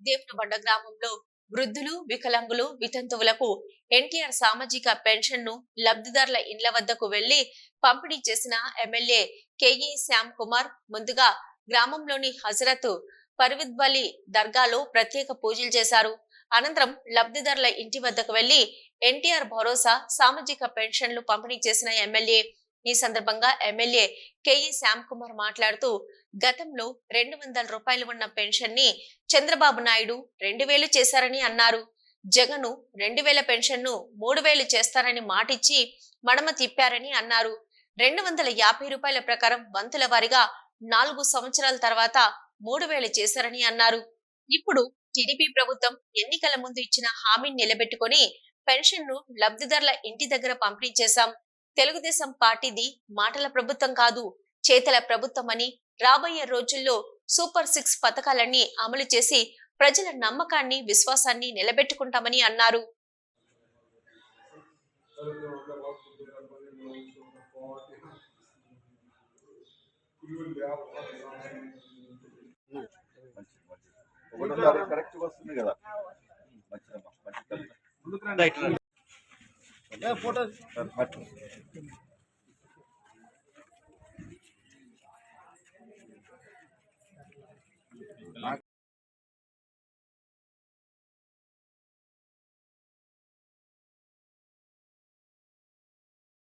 దేవునబండ గ్రామంలో వృద్ధులు వికలాంగులు వితంతువులకు ఎన్టీఆర్ సామాజిక పెన్షన్ను లబ్ధిదారుల ఇండ్ల వద్దకు వెళ్ళి పంపిణీ చేసిన ఎమ్మెల్యే కేఈ శ్యామ్ కుమార్ ముందుగా గ్రామంలోని హజరత్ పర్విద్వలి దర్గాలో ప్రత్యేక పూజలు చేశారు. అనంతరం లబ్ధిదారుల ఇంటి వద్దకు వెళ్ళి ఎన్టీఆర్ భరోసా సామాజిక పెన్షన్లు పంపిణీ చేసిన ఎమ్మెల్యే ఈ సందర్భంగా ఎమ్మెల్యే కేఈ శ్యామ్ కుమార్ మాట్లాడుతూ గతంలో రెండు వందల రూపాయలు ఉన్న పెన్షన్ని చంద్రబాబు నాయుడు రెండు వేలు చేశారని అన్నారు. జగను రెండు వేల పెన్షన్ను మూడు వేలు చేస్తారని మాటిచ్చి మడమ తిప్పారని అన్నారు. రెండు వందల యాభై రూపాయల ప్రకారం వంతుల వారిగా నాలుగు సంవత్సరాల తర్వాత మూడు వేలు చేశారని అన్నారు. ఇప్పుడు టీడీపీ ప్రభుత్వం ఎన్నికల ముందు ఇచ్చిన హామీని నిలబెట్టుకొని పెన్షన్ను లబ్ధిదారుల ఇంటి దగ్గర పంపిణీ చేశాం. తెలుగుదేశం పార్టీది మాటల ప్రభుత్వం కాదు చేతల ప్రభుత్వం అని రాబోయే రోజుల్లో సూపర్ సిక్స్ పథకాలన్నీ అమలు చేసి ప్రజల నమ్మకాన్ని విశ్వాసాన్ని నిలబెట్టుకుంటామని అన్నారు. ఒకటిన్నర కరెక్ట్ వస్తుంది కదా. फ़ोटो।